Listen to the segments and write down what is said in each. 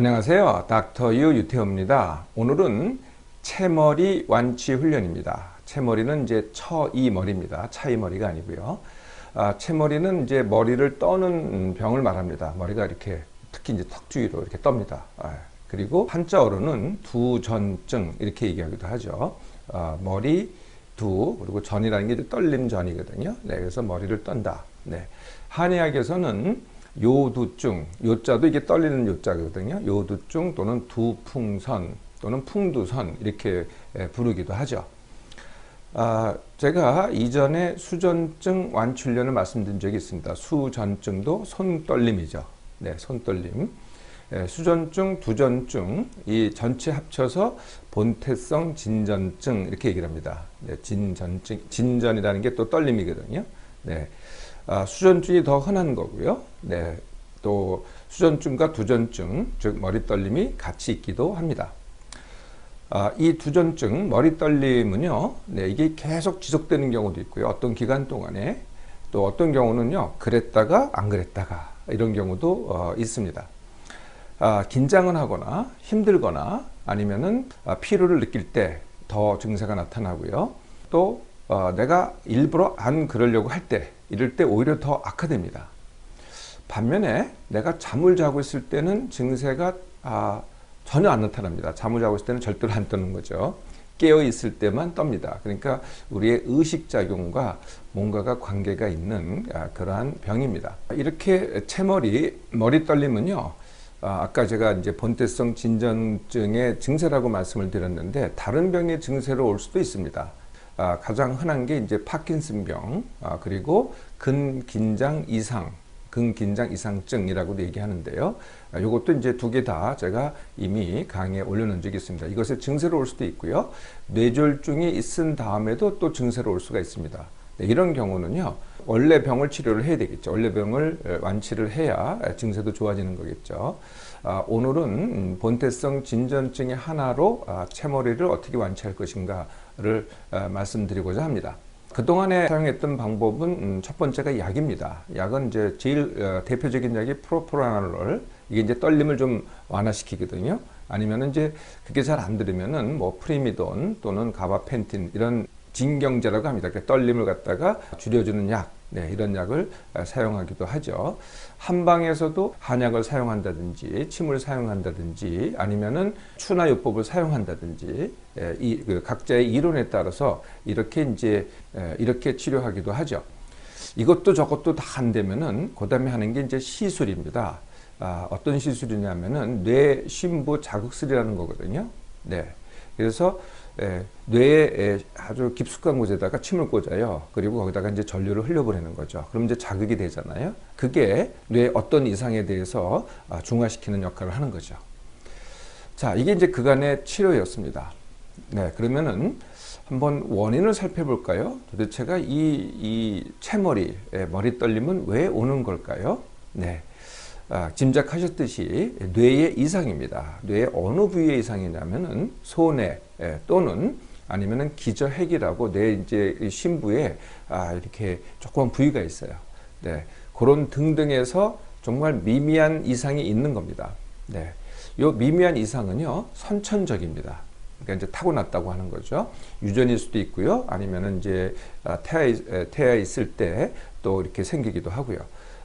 안녕하세요. 닥터 유 유태호입니다. 오늘은 채머리 완치 훈련입니다. 채머리는 이제 처이 머리입니다. 차이 머리가 아니고요. 아, 채머리는 이제 머리를 떠는 병을 말합니다. 머리가 이렇게 특히 이제 턱 주위로 이렇게 떱니다. 아, 그리고 한자어로는 두전증 이렇게 얘기하기도 하죠. 아, 머리 두 그리고 전이라는 게 떨림 전이거든요. 네, 그래서 머리를 떤다. 네. 한의학에서는 요두증, 요자도 이게 떨리는 요자거든요. 요두증 또는 두풍선 또는 풍두선 이렇게 부르기도 하죠. 아, 제가 이전에 수전증 완출련을 말씀드린 적이 있습니다. 수전증도 손떨림이죠. 네, 손떨림. 예, 수전증, 두전증 이 전체 합쳐서 본태성 진전증 이렇게 얘기를 합니다. 네, 진전증, 진전이라는 게 또 떨림이거든요. 네. 아, 수전증이 더 흔한 거고요. 네, 또 수전증과 두전증, 즉 머리 떨림이 같이 있기도 합니다. 아, 이 두전증, 머리 떨림은요, 네, 이게 계속 지속되는 경우도 있고요. 어떤 기간 동안에 또 어떤 경우는요, 그랬다가 안 그랬다가 이런 경우도 어, 있습니다. 아, 긴장을 하거나 힘들거나 아니면은 아, 피로를 느낄 때 더 증세가 나타나고요. 또 어, 내가 일부러 안 그러려고 할 때, 이럴 때 오히려 더 악화됩니다. 반면에 내가 잠을 자고 있을 때는 증세가 아, 전혀 안 나타납니다. 잠을 자고 있을 때는 절대로 안 떠는 거죠. 깨어 있을 때만 떱니다. 그러니까 우리의 의식 작용과 뭔가가 관계가 있는 아, 그러한 병입니다. 이렇게 채머리 머리 떨림은요. 아, 아까 제가 이제 본태성 진전증의 증세라고 말씀을 드렸는데 다른 병의 증세로 올 수도 있습니다. 아, 가장 흔한 게 이제 파킨슨병 아, 그리고 근긴장 이상 근긴장 이상증이라고도 얘기하는데요. 이것도 이제 두 개 다 제가 이미 강의에 올려놓은 적이 있습니다. 이것의 증세로 올 수도 있고요. 뇌졸중이 있은 다음에도 또 증세로 올 수가 있습니다. 네, 이런 경우는요. 원래 병을 치료를 해야 되겠죠. 원래 병을 완치를 해야 증세도 좋아지는 거겠죠. 아, 오늘은 본태성 진전증의 하나로 아, 채머리를 어떻게 완치할 것인가를 아, 말씀드리고자 합니다. 그동안에 사용했던 방법은 음, 첫 번째가 약입니다. 약은 이제 제일 어, 대표적인 약이 프로프라놀. 이게 이제 떨림을 좀 완화시키거든요. 아니면 이제 그게 잘 안 들으면은 뭐 프리미돈 또는 가바펜틴 이런 진경제라고 합니다. 그러니까 떨림을 갖다가 줄여주는 약. 네, 이런 약을 어, 사용하기도 하죠. 한방에서도 한약을 사용한다든지 침을 사용한다든지 아니면은 추나요법을 사용한다든지 예, 이, 그 각자의 이론에 따라서 이렇게 이제 예, 이렇게 치료하기도 하죠. 이것도 저것도 다 안 되면은 그다음에 하는 게 이제 시술입니다. 아, 어떤 시술이냐면은 뇌 심부 자극술이라는 거거든요. 네. 그래서 예, 뇌에 아주 깊숙한 곳에다가 침을 꽂아요. 그리고 거기다가 이제 전류를 흘려보내는 거죠. 그럼 이제 자극이 되잖아요. 그게 뇌 어떤 이상에 대해서 아, 중화시키는 역할을 하는 거죠. 자, 이게 이제 그간의 치료였습니다. 네, 그러면은 한번 원인을 살펴볼까요? 도대체가 이, 이 채머리, 머리 떨림은 왜 오는 걸까요? 네. 아, 짐작하셨듯이 뇌의 이상입니다. 뇌의 어느 부위의 이상이냐면은 소뇌 예, 또는 아니면은 기저핵이라고 뇌 이제 심부에 아, 이렇게 조그만 부위가 있어요. 네. 그런 등등에서 정말 미미한 이상이 있는 겁니다. 네. 요 미미한 이상은요, 선천적입니다. 그러니까 이제 타고났다고 하는 거죠. 유전일 수도 있고요. 아니면은 이제 아, 태아, 태아 있을 때 또 이렇게 생기기도 하고요.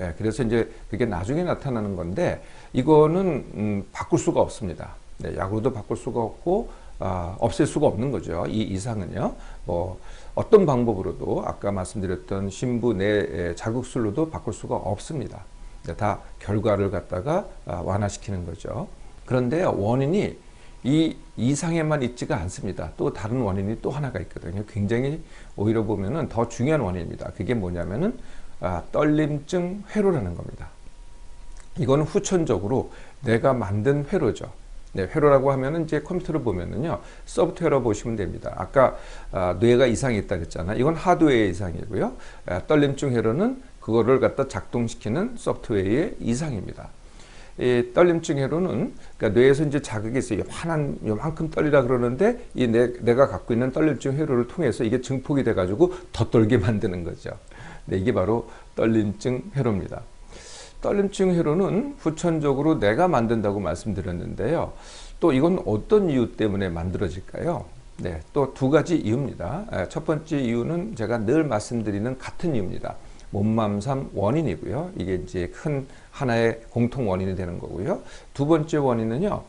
예, 그래서 이제 그게 나중에 나타나는 건데 이거는 음, 바꿀 수가 없습니다. 네, 약으로도 바꿀 수가 없고 아, 없앨 수가 없는 거죠. 이 이상은요. 뭐 어떤 방법으로도 아까 말씀드렸던 신부 내 자극술로도 바꿀 수가 없습니다. 네, 다 결과를 갖다가 아, 완화시키는 거죠. 그런데 원인이 이 이상에만 있지가 않습니다. 또 다른 원인이 또 하나가 있거든요. 굉장히 오히려 보면은 더 중요한 원인입니다. 그게 뭐냐면은 아, 떨림증 회로라는 겁니다. 이거는 후천적으로 내가 만든 회로죠. 네, 회로라고 하면은 이제 컴퓨터를 보면은요, 소프트웨어 보시면 됩니다. 아까 아, 뇌가 이상이 있다 그랬잖아요. 이건 하드웨어 이상이고요. 아, 떨림증 회로는 그거를 갖다 작동시키는 소프트웨어의 이상입니다. 이 떨림증 회로는 그러니까 뇌에서 이제 자극이 있어요. 요만한 요만큼 떨리라 그러는데 이 내, 내가 갖고 있는 떨림증 회로를 통해서 이게 증폭이 돼가지고 더 떨게 만드는 거죠. 네, 이게 바로 떨림증 회로입니다. 떨림증 회로는 후천적으로 내가 만든다고 말씀드렸는데요. 또 이건 어떤 이유 때문에 만들어질까요? 네, 또 두 가지 이유입니다. 에, 첫 번째 이유는 제가 늘 말씀드리는 같은 이유입니다. 몸맘삼 원인이고요. 이게 이제 큰 하나의 공통 원인이 되는 거고요. 두 번째 원인은요.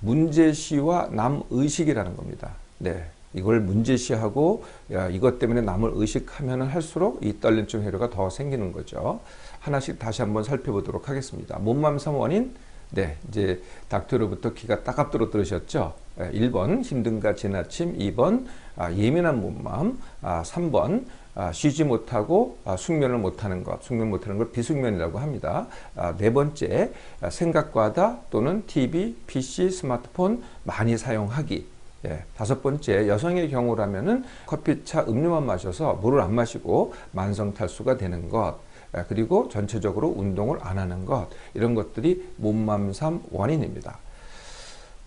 문제시와 남의식이라는 겁니다. 네. 이걸 문제시하고 야, 이것 때문에 남을 의식하면 할수록 이 떨림증 회로가 더 생기는 거죠. 하나씩 다시 한번 살펴보도록 하겠습니다. 몸맘삼 원인 네, 이제 닥터로부터 귀가 따갑도록 들으셨죠? 1번 힘든가 지나침, 2번 아, 예민한 몸맘, 아, 3번 아, 쉬지 못하고 아, 숙면을 못하는 것, 숙면 못하는 걸 비숙면이라고 합니다. 아, 네 번째 아, 생각과다 또는 TV, PC, 스마트폰 많이 사용하기. 예, 다섯 번째 여성의 경우라면은 커피차 음료만 마셔서 물을 안 마시고 만성 탈수가 되는 것. 예, 그리고 전체적으로 운동을 안 하는 것 이런 것들이 몸맘삼 원인입니다.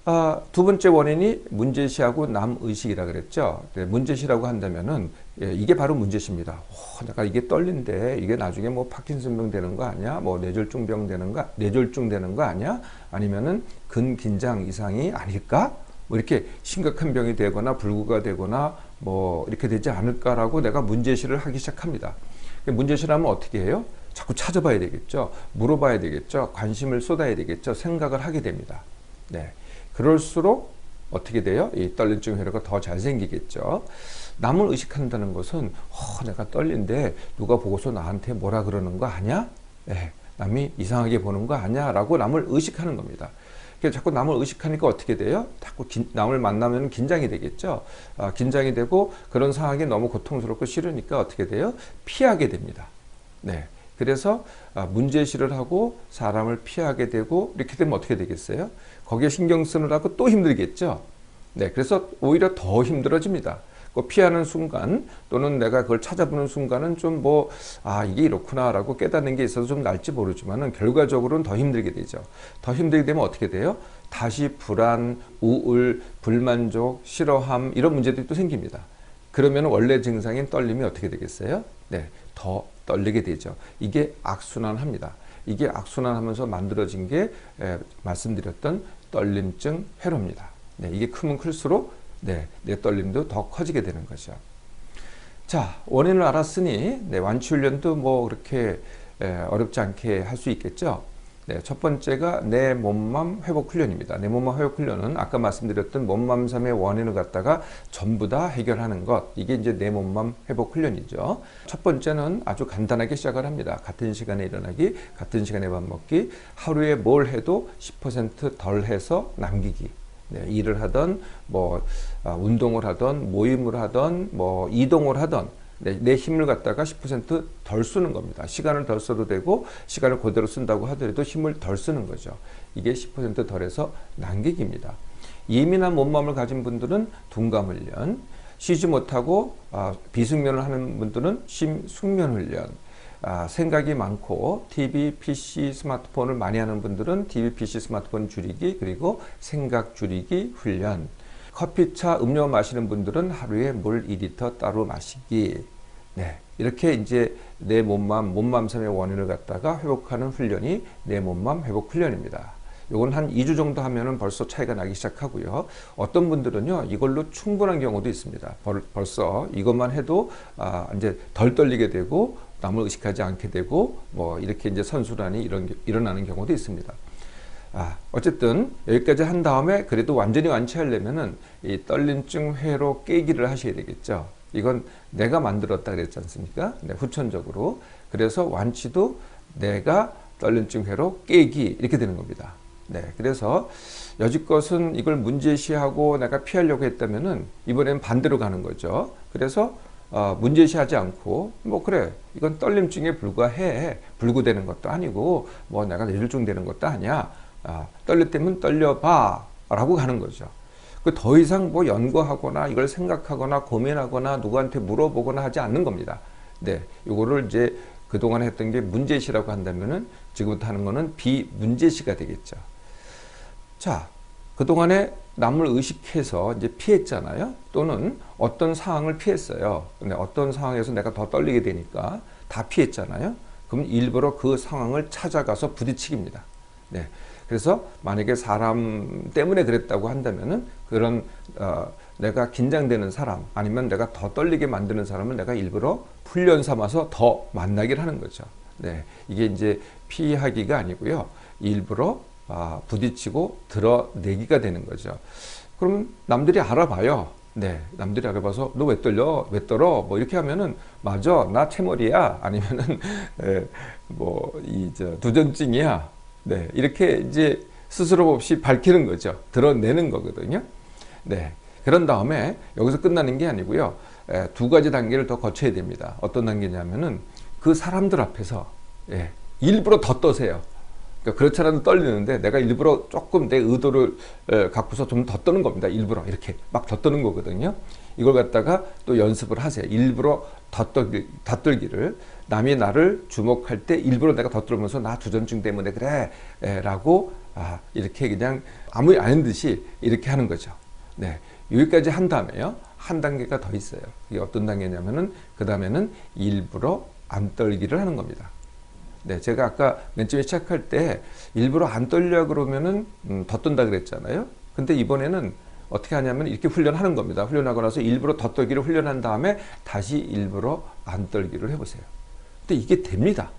아, 두 번째 원인이 문제시하고 남의식이라 그랬죠. 네, 문제시라고 한다면은 예, 이게 바로 문제시입니다. 오, 내가 이게 떨린데 이게 나중에 뭐 파킨슨병 되는 거 아니야? 뭐 뇌졸중병 되는 거 뇌졸중 되는 거 아니야? 아니면은 근긴장 이상이 아닐까? 뭐 이렇게 심각한 병이 되거나 불구가 되거나 뭐 이렇게 되지 않을까라고 내가 문제시를 하기 시작합니다. 문제시라면 어떻게 해요? 자꾸 찾아봐야 되겠죠. 물어봐야 되겠죠. 관심을 쏟아야 되겠죠. 생각을 하게 됩니다. 네. 그럴수록 어떻게 돼요? 이 떨림증 회로가 더 잘 생기겠죠. 남을 의식한다는 것은 어, 내가 떨린데 누가 보고서 나한테 뭐라 그러는 거 아니야? 네. 남이 이상하게 보는 거 아니야? 라고 남을 의식하는 겁니다. 자꾸 남을 의식하니까 어떻게 돼요? 자꾸 긴, 남을 만나면 긴장이 되겠죠. 아, 긴장이 되고 그런 상황이 너무 고통스럽고 싫으니까 어떻게 돼요? 피하게 됩니다. 네. 그래서 아, 문제시를 하고 사람을 피하게 되고 이렇게 되면 어떻게 되겠어요? 거기에 신경 쓰느라고 또 힘들겠죠. 네. 그래서 오히려 더 힘들어집니다. 그 피하는 순간 또는 내가 그걸 찾아보는 순간은 좀 뭐 아 이게 이렇구나라고 깨닫는 게 있어서 좀 날지 모르지만은 결과적으로는 더 힘들게 되죠. 더 힘들게 되면 어떻게 돼요? 다시 불안, 우울, 불만족, 싫어함 이런 문제들이 또 생깁니다. 그러면 원래 증상인 떨림이 어떻게 되겠어요? 네, 더 떨리게 되죠. 이게 악순환합니다. 이게 악순환하면서 만들어진 게 에, 말씀드렸던 떨림증 회로입니다. 네, 이게 크면 클수록 네, 내 떨림도 더 커지게 되는 거죠. 자, 원인을 알았으니 네, 완치 훈련도 뭐 그렇게 에, 어렵지 않게 할 수 있겠죠. 네, 첫 번째가 내 몸맘 회복 훈련입니다. 내 몸맘 회복 훈련은 아까 말씀드렸던 몸맘삼의 원인을 갖다가 전부 다 해결하는 것. 이게 이제 내 몸맘 회복 훈련이죠. 첫 번째는 아주 간단하게 시작을 합니다. 같은 시간에 일어나기, 같은 시간에 밥 먹기, 하루에 뭘 해도 10%덜 해서 남기기. 네, 일을 하던 뭐 아, 운동을 하던 모임을 하던 뭐 이동을 하던 내, 내 힘을 갖다가 10%덜 쓰는 겁니다. 시간을 덜 써도 되고 시간을 그대로 쓴다고 하더라도 힘을 덜 쓰는 거죠. 이게 10% 덜해서 남기기입니다. 예민한 몸맘을 가진 분들은 둔감 훈련, 쉬지 못하고 아, 비숙면을 하는 분들은 심숙면 훈련, 아, 생각이 많고 TV, PC, 스마트폰을 많이 하는 분들은 TV, PC, 스마트폰 줄이기 그리고 생각 줄이기 훈련. 커피차 음료 마시는 분들은 하루에 물 2리터 따로 마시기. 네. 이렇게 이제 내 몸맘, 몸맘섬의 원인을 갖다가 회복하는 훈련이 내 몸맘 회복 훈련입니다. 요건 한 2주 정도 하면은 벌써 차이가 나기 시작하고요. 어떤 분들은요, 이걸로 충분한 경우도 있습니다. 벌, 벌써 이것만 해도, 아, 이제 덜 떨리게 되고, 남을 의식하지 않게 되고, 뭐, 이렇게 이제 선순환이 이런, 일어나는 경우도 있습니다. 아, 어쨌든 여기까지 한 다음에 그래도 완전히 완치하려면은 이 떨림증 회로 깨기를 하셔야 되겠죠. 이건 내가 만들었다 그랬지 않습니까? 네, 후천적으로. 그래서 완치도 내가 떨림증 회로 깨기 이렇게 되는 겁니다. 네, 그래서 여지껏은 이걸 문제시하고 내가 피하려고 했다면은 이번엔 반대로 가는 거죠. 그래서 어, 문제시하지 않고 뭐 그래 이건 떨림증에 불과해 불구되는 것도 아니고 뭐 내가 뇌졸중 되는 것도 아니야 아, 떨릴 때면 떨려봐 라고 가는 거죠. 그더 이상 뭐 연구하거나 이걸 생각하거나 고민하거나 누구한테 물어보거나 하지 않는 겁니다. 네, 이거를 이제 그동안 했던 게 문제시라고 한다면은 지금부터 하는 거는 비문제시가 되겠죠. 자, 그동안에 남을 의식해서 이제 피했잖아요. 또는 어떤 상황을 피했어요. 근데 어떤 상황에서 내가 더 떨리게 되니까 다 피했잖아요. 그럼 일부러 그 상황을 찾아가서 부딪히기입니다. 네. 그래서 만약에 사람 때문에 그랬다고 한다면은 그런 어, 내가 긴장되는 사람 아니면 내가 더 떨리게 만드는 사람을 내가 일부러 훈련 삼아서 더 만나기를 하는 거죠. 네. 이게 이제 피하기가 아니고요. 일부러 아, 부딪히고 드러내기가 되는 거죠. 그럼 남들이 알아봐요. 네, 남들이 알아봐서 너 왜 떨려? 왜 떨어? 뭐 이렇게 하면은 맞아, 나 채머리야. 아니면은 에, 뭐이 저 두전증이야. 네, 이렇게 이제 스스로 없이 밝히는 거죠. 드러내는 거거든요. 네, 그런 다음에 여기서 끝나는 게 아니고요. 에, 두 가지 단계를 더 거쳐야 됩니다. 어떤 단계냐면은 그 사람들 앞에서 예, 일부러 더 떠세요. 그러니까 그렇지 않아도 떨리는데 내가 일부러 조금 내 의도를 에, 갖고서 좀 더 떠는 겁니다. 일부러 이렇게 막 더 떠는 거거든요. 이걸 갖다가 또 연습을 하세요. 일부러 더 떨기, 더 떨기를 남이 나를 주목할 때 일부러 내가 더 떨면서 나 두전증 때문에 그래 에, 라고 아, 이렇게 그냥 아무 아닌 듯이 이렇게 하는 거죠. 네. 여기까지 한 다음에요. 한 단계가 더 있어요. 이게 어떤 단계냐면은 그 다음에는 일부러 안 떨기를 하는 겁니다. 네, 제가 아까 맨 처음에 시작할 때 일부러 안 떨려 그러면은 음, 더 떤다 그랬잖아요. 근데 이번에는 어떻게 하냐면 이렇게 훈련하는 겁니다. 훈련하고 나서 일부러 더 떨기를 훈련한 다음에 다시 일부러 안 떨기를 해보세요. 근데 이게 됩니다.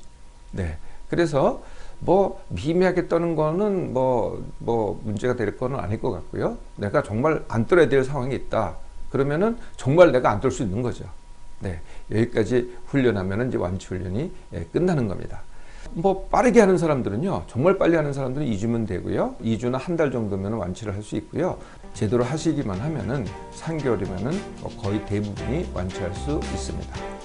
네, 그래서 뭐 미미하게 떠는 거는 뭐뭐 문제가 될 거는 아닐 것 같고요. 내가 정말 안 떨어야 될 상황이 있다. 그러면은 정말 내가 안 떨 수 있는 거죠. 네, 여기까지 훈련하면 이제 완치 훈련이 예, 끝나는 겁니다. 뭐 빠르게 하는 사람들은요, 정말 빨리 하는 사람들은 2주면 되고요, 2주나 한 달 정도면 완치를 할 수 있고요, 제대로 하시기만 하면은 3개월이면은 거의 대부분이 완치할 수 있습니다.